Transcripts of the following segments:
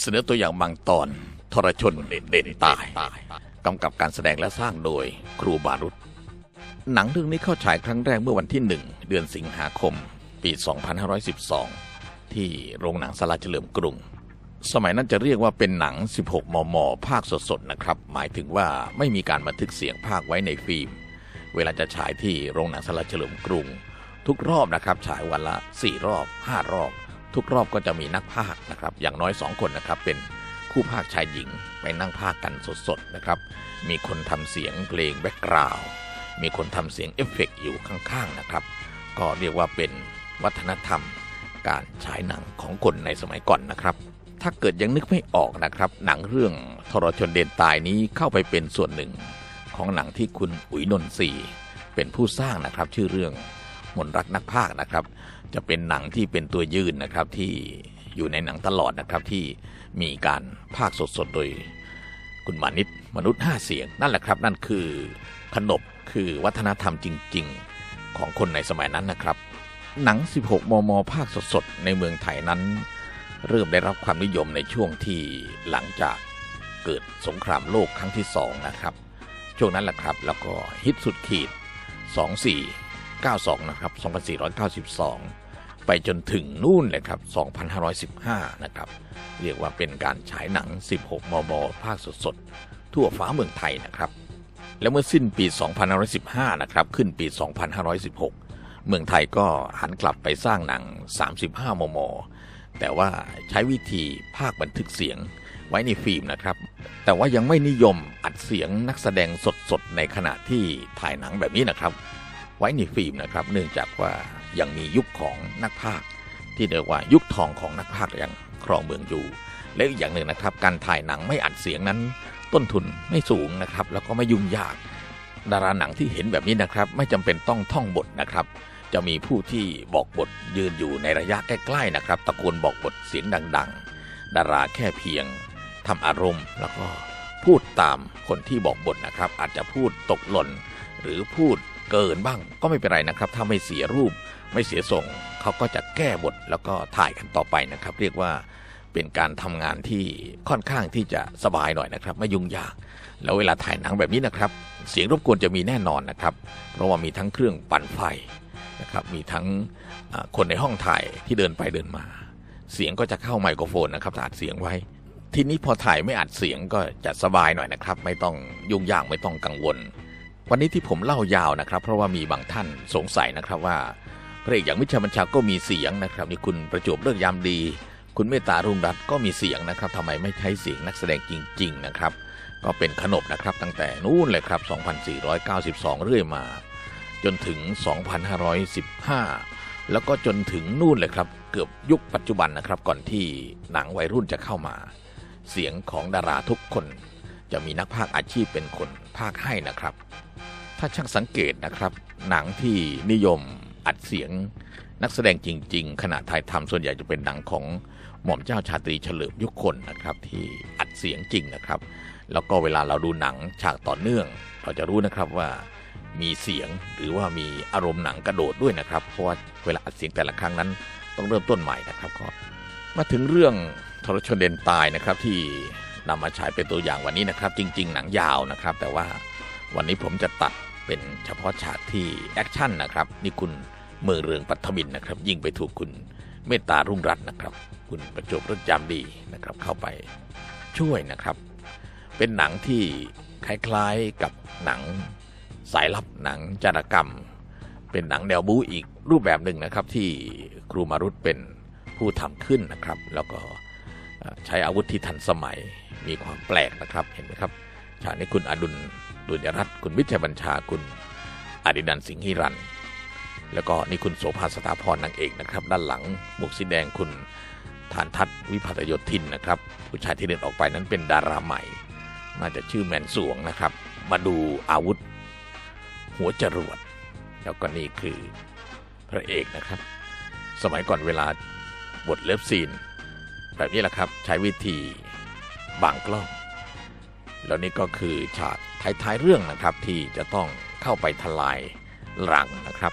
เสนอตัวอย่างบางตอนทรชนเด่นตายกำกับการแสดงและสร้างโดยครูบารุษหนังเรื่องนี้เข้าฉายครั้งแรกเมื่อวันที่1เดือนสิงหาคม ปี 2512 ที่โรงหนังสลาเฉลิมกรุง สมัยนั้นจะเรียกว่าเป็นหนัง 16 มม ภาคสดๆนะครับ หมายถึงว่าไม่มีการบันทึกเสียงภาคไว้ในฟิล์ม เวลาจะฉายที่โรงหนังสลาเฉลิมกรุง ทุกรอบนะครับฉายวันละ 4 รอบ 5 รอบ ทุกรอบก็จะมีนักพากย์นะครับ อย่างน้อย 2 คนนะครับ เป็นคู่พากย์ชายหญิงไปนั่งพากย์กันสดๆนะครับ มีคนทำเสียงเพลงแบ็กกราวด์มีคนทำเสียงเอฟเฟกต์อยู่ข้างๆนะครับ ก็เรียกว่าเป็นวัฒนธรรมการฉายหนังของคนในสมัยก่อนนะครับ ถ้าเกิดยังนึกไม่ออกนะครับ หนังเรื่องทรชนเดนตายนี้เข้าไปเป็นส่วนหนึ่ง ของหนังที่คุณอุ๋ยนนทรีเป็นผู้สร้างนะครับ ชื่อเรื่อง มนรักนักพากย์นะครับ จะเป็นหนังที่เป็นตัวยืนนะครับที่อยู่ในหนังตลอดนะครับที่มีการพากย์สดๆโดยคุณมานิตมนุษย์ห้าเสียง นั่นแหละครับ นั่นคือขนบคือวัฒนธรรมจริง ๆ ของคนในสมัยนั้นนะครับ หนัง 16 มม ภาคสดๆ ในเมืองไทยนั้น เริ่มได้รับความนิยมในช่วงที่หลังจากเกิดสงครามโลกครั้งที่สองนะครับ ช่วงนั้นแหละครับ แล้วก็ฮิตสุดขีด 24 92 นะครับ 2492 ไปจนถึงนู่นเลยครับ 2515 นะครับ เรียกว่าเป็นการฉายหนัง 16 มม ภาคสดๆ ทั่วฟ้าเมืองไทยนะครับ แล้วเมื่อสิ้นปี 2515 นะครับ ขึ้นปี 2516 เมืองไทยก็หันกลับไปสร้างหนัง 35 มม แต่ว่าใช้วิธีภาคบันทึกเสียงไว้ในฟิล์มนะครับ แต่ว่ายังไม่นิยมอัดเสียงนักแสดงสดๆ ในขณะที่ถ่ายหนังแบบนี้นะครับ ไว้ในฟิล์มนะครับ เนื่องจากว่ายังมียุคของนักพากที่เรียกว่ายุคทองของนักพากย์ยังครองเมืองอยู่ และอีกอย่างหนึ่งนะครับ การถ่ายหนังไม่อัดเสียงนั้น ต้นทุนไม่สูงนะครับ แล้วก็ไม่ยุ่งยาก ดาราหนังที่เห็นแบบนี้นะครับ ไม่จำเป็นต้องท่องบทนะครับ จะมีผู้ที่บอกบทยืนอยู่ในระยะใกล้ๆนะครับ ตะโกนบอกบทเสียงดัง ๆ ดาราแค่เพียงทำอารมณ์แล้วก็พูดตามคนที่บอกบทนะครับ อาจจะพูดตกหล่น หรือพูด เกินบ้างก็ไม่เป็นไรนะครับ ถ้าไม่เสียรูปไม่เสียทรงเขาก็จะแก้บทแล้วก็ถ่ายกันต่อไปนะครับ เรียกว่าเป็นการทำงานที่ค่อนข้างที่จะสบายหน่อยนะครับ ไม่ยุ่งยาก แล้วเวลาถ่ายหนังแบบนี้นะครับ เสียงรบกวนจะมีแน่นอนนะครับ เพราะว่ามีทั้งเครื่องปั่นไฟนะครับ มีทั้งคนในห้องถ่ายที่เดินไปเดินมา เสียงก็จะเข้าไมโครโฟนนะครับอัดเสียงไว้ ทีนี้พอถ่ายไม่อัดเสียงก็จะสบายหน่อยนะครับ ไม่ต้องยุ่งยากไม่ต้องกังวล วันนี้ที่ผมเล่ายาวนะครับ เพราะว่ามีบางท่านสงสัยนะครับว่าพระเอกอย่างมิชาบัญชาก็มีเสียงนะครับนี่คุณประจวบเลิกยามดี คุณเมตตารุ่งรัตน์ก็มีเสียงนะครับทำไมไม่ใช้เสียงนักแสดงจริง ๆ นะครับ ก็เป็นขนบนะครับตั้งแต่นู้นเลยครับ 2492 เรื่อยมา จนถึง 2515 แล้วก็จนถึงนู่นเลยครับ เกือบยุคปัจจุบันนะครับ ก่อนที่หนังวัยรุ่นจะเข้ามา เสียงของดาราทุกคน จะมีนักพากย์อาชีพเป็นคนพากย์ให้นะครับ ถ้าช่างสังเกตนะครับ หนังที่นิยมอัดเสียงนักแสดงจริง ๆ ขณะถ่ายทำส่วนใหญ่จะเป็นหนังของหม่อมเจ้าชาตรีเฉลิมยุคนนะครับ ที่อัดเสียงจริงนะครับ แล้วก็เวลาเราดูหนังฉากต่อเนื่อง เราจะรู้นะครับว่ามีเสียงหรือว่ามีอารมณ์หนังกระโดดด้วยนะครับ เพราะว่าเวลาอัดเสียงแต่ละครั้งนั้น ต้องเริ่มต้นใหม่นะครับก็มาถึงเรื่องทรชนเดนตายนะครับที่ นำมาฉายเป็นตัวอย่างวันนี้นะครับ จริง ๆ หนังยาวนะครับ แต่ว่าวันนี้ผมจะตัดเป็นเฉพาะฉากที่แอคชั่นนะครับนี่คุณเมืองเรืองปัทมินนะครับ ยิงไปถูกคุณเมตตารุ่งรัตน์นะครับ คุณประจบรถจามดีนะครับ เข้าไปช่วยนะครับ เป็นหนังที่คล้ายๆกับหนังสายลับหนังจารกรรม เป็นหนังแนวบู๊อีกรูปแบบหนึ่งนะครับ ที่ครูมารุตเป็นผู้ทำขึ้นนะครับ แล้วก็ ใช้อาวุธที่ทันสมัยมีความแปลกนะครับเห็นไหมครับฉากนี้คุณอดุลดุลยรัตน์คุณวิชัยบัญชาคุณอดินันท์สิงห์ฮิรัน แล้วก็นี่คุณโสภาสถาพรนางเอกนะครับ ด้านหลังหมวกสีแดงคุณฐานทัศวิพัฒโยธินนะครับผู้ชายที่เดินออกไปนั้นเป็นดาราใหม่ น่าจะชื่อแมนสวงนะครับ มาดูอาวุธ หัวจรวดแล้วก็นี่คือพระเอกนะครับ สมัยก่อนเวลาบทเลิฟซีน แบบนี้แหละครับใช้วิธีบางกล้อง แล้วนี่ก็คือฉากท้ายๆเรื่องนะครับที่จะต้องเข้าไปทลายหลังนะครับ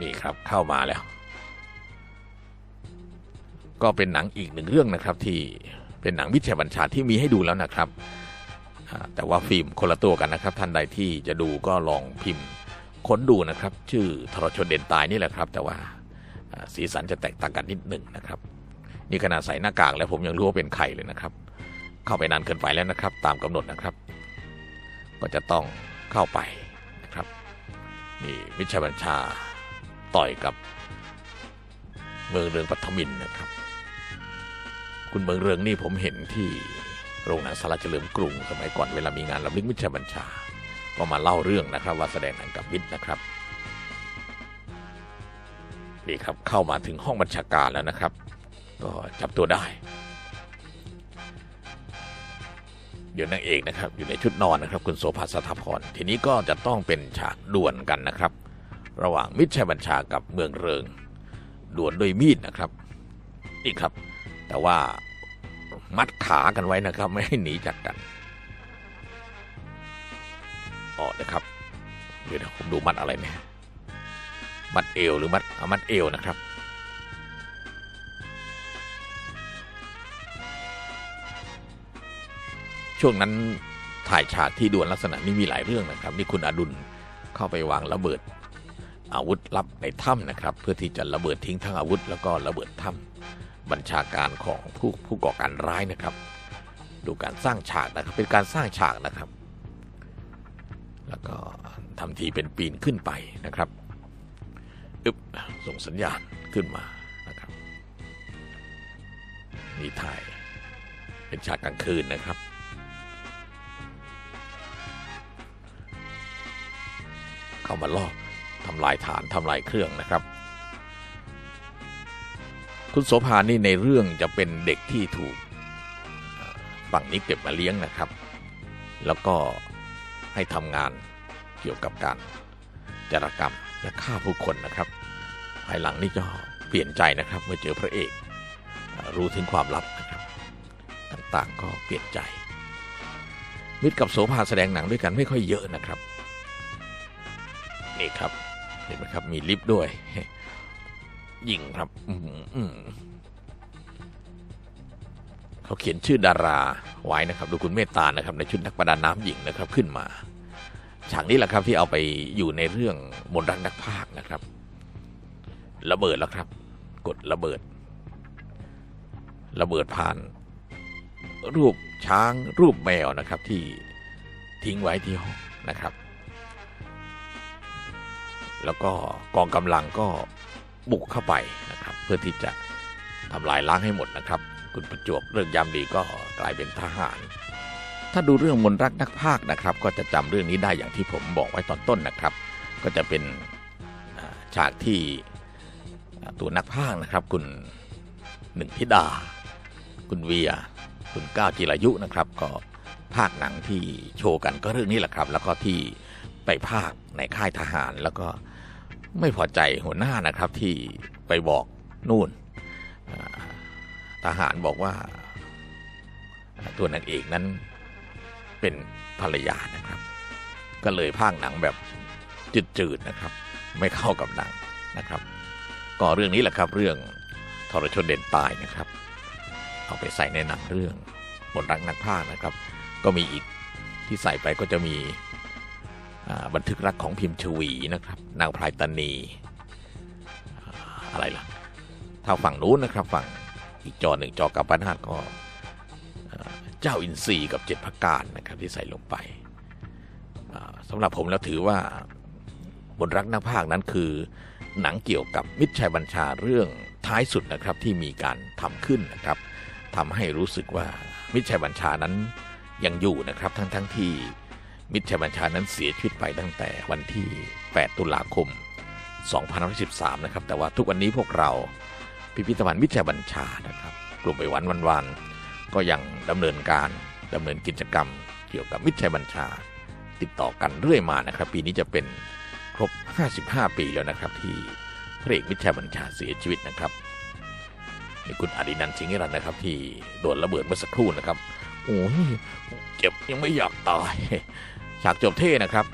นี่ครับเข้ามาแล้ว ก็เป็นหนังอีกหนึ่งเรื่องนะครับที่เป็นหนังวิทยาบัญชาที่มีให้ดูแล้วนะครับ แต่ว่าฟิล์มคนละตัวกันนะครับท่านใดที่จะดูก็ลองพิมพ์ค้นดูนะครับ ชื่อทรชนเด่นตายนี่แหละครับ แต่ว่า สีสันจะแตกต่างกันนิดหนึ่งนะครับ นี่ขนาดใส่หน้ากากแล้วผมยังรู้ว่าเป็นใครเลยนะครับ เข้าไปนานเกินไปแล้วนะครับ ตามกำหนดนะครับ ก็จะต้องเข้าไปนะครับนี่วิชาบัญชาต่อยกับเมืองเรืองปัทมินนะครับ คุณเมืองเรืองนี่ผมเห็นที่โรงหนังสารเฉลิมกรุงสมัยก่อนเวลามีงานรำลึกวิชาบัญชา ก็มาเล่าเรื่องนะครับว่าแสดงหนังกับวิทย์นะครับ นี่ครับเข้ามาถึงห้องบัญชาการแล้วนะครับ ก็จับตัวได้ เดี๋ยวนางเอกนะครับ อยู่ในชุดนอนนะครับ คุณโสภาสถาพรทีนี้ก็จะต้องเป็นฉากด่วนกันนะครับ ระหว่างมิตรชัยบัญชากับเมืองเริงด่วนด้วยมีดนะครับ นี่ครับ แต่ว่ามัดขากันไว้นะครับ ไม่ให้หนีจากกันอ๋อนะครับเดี๋ยวนะผมดูมัดอะไรเนี่ย มัดเอวหรือมัดเอามัดเอวนะครับ ช่วงนั้นถ่ายฉากที่ด่วนลักษณะนี้มีหลายเรื่องนะครับนี่คุณอดุลเข้าไปวางระเบิด อาวุธลับในถ้ำนะครับ เพื่อที่จะระเบิดทิ้งทั้งอาวุธ แล้วก็ระเบิดถ้ำบัญชาการของผู้ผู้ก่อการร้ายนะครับ ดูการสร้างฉากนะครับเป็นการสร้างฉากนะครับ แล้วก็ทำทีเป็นปีนขึ้นไปนะครับ อึบส่งสัญญาณขึ้นมานะครับนี่ถ่ายเป็นฉากกลางคืนนะครับ เข้ามาลอบทำลายฐานทำลายเครื่องนะครับ คุณโสภานี่ในเรื่องจะเป็นเด็กที่ถูกฝั่งนี้เก็บมาเลี้ยงนะครับ แล้วก็ให้ทำงานเกี่ยวกับการจารกรรม และฆ่าผู้คนนะครับ ภายหลังนี่จะเปลี่ยนใจนะครับเมื่อเจอพระเอกรู้ถึงความลับนะครับต่างๆก็เปลี่ยนใจ มิตรกับโสภาแสดงหนังด้วยกันไม่ค่อยเยอะนะครับ นี่ครับเห็นไหมครับมีลิฟต์ด้วยยิงครับอืเขาเขียนชื่อดาราไว้นะครับ ดูคุณเมตตานะครับ ในชุดนักประดาน้ำหญิงนะครับขึ้นมา ฉากนี้แหละครับที่เอาไปอยู่ในเรื่องมนรักนักพากย์นะครับ ระเบิดแล้วครับ กดระเบิด ระเบิดผ่าน รูปช้างรูปแมวนะครับ ที่ทิ้งไว้ที่ห้องนะครับ แล้วก็กองกำลังก็บุกเข้าไปนะครับ เพื่อที่จะทำลายล้างให้หมดนะครับ คุณประจวบเรื่องยามดีก็กลายเป็นทหาร ถ้าดูเรื่องมนรักนักพากนะครับ ก็จะจำเรื่องนี้ได้อย่างที่ผมบอกไว้ตอนต้นนะครับ ก็จะเป็นฉากที่ตัวนักพากนะครับ คุณหนึ่งธิดา คุณเวีย คุณก้าวจิรายุนะครับ ก็ภาคหนังที่โชว์กันก็เรื่องนี้แหละครับ แล้วก็ที่ไปภาคในค่ายทหารแล้วก็ไม่พอใจหัวหน้านะครับที่ไปบอกนู่นอ่าทหารบอกว่าตัวนางเอกนั้น เป็นภรรยานะครับ ก็เลยภาคหนังแบบจืดๆนะครับ ไม่เข้ากับหนังนะครับ ก็เรื่องนี้แหละครับเรื่องทรชนเด่นตายนะครับ เอาไปใส่ในหนังเรื่องบนรักนักพากย์นะครับ ก็มีอีกที่ใส่ไปก็จะมีบันทึกรักของพิมพ์ชวีนะครับ นางพลายตานีอะไรล่ะถ้าฝั่งนู้นนะครับฝั่งอีกจอหนึ่งจอกับปนาทก็ เจ้าอินทรีย์กับเจ็ดพระการนะครับที่ใส่ลงไปอ่าสำหรับผมแล้วถือว่าบนรักนักพากย์นั้นคือหนังเกี่ยวกับมิตรชัยบัญชาเรื่องท้ายสุดนะครับที่มีการทำขึ้นนะครับทำให้รู้สึกว่ามิตรชัยบัญชานั้นยังอยู่นะครับทั้งทั้งที่มิตรชัยบัญชานั้นเสียชีวิตไปตั้งแต่วันที่ 8 ตุลาคม2513 นะครับ แต่ว่าทุกวันนี้พวกเราพิพิธภัณฑ์มิตรชัยบัญชานะครับกลุ่มไปวันวันวัน ก็ยังดำเนินการดำเนินกิจกรรม เกี่ยวกับมิตรชัยบัญชา ติดต่อกันเรื่อยมานะครับ ปีนี้จะเป็นครบ 55 ปีแล้วนะครับ ที่พระเอกมิตรชัยบัญชาเสียชีวิตนะครับนี่คุณอดินันท์สิงห์รันนะครับ ที่โดนระเบิดเมื่อสักครู่นะครับโอ้ยเจ็บยังไม่อยากตายฉากจบเท่นะครับ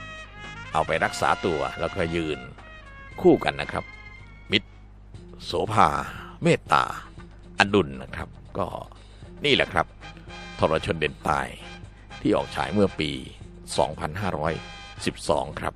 เอาไปรักษาตัวแล้วก็ยืนคู่กันนะครับ มิตรโสภา เมตตาออดุลนะครับ ก็ นี่แหละครับทรชนเด่นตายที่ออกฉายเมื่อปี 2512 ครับ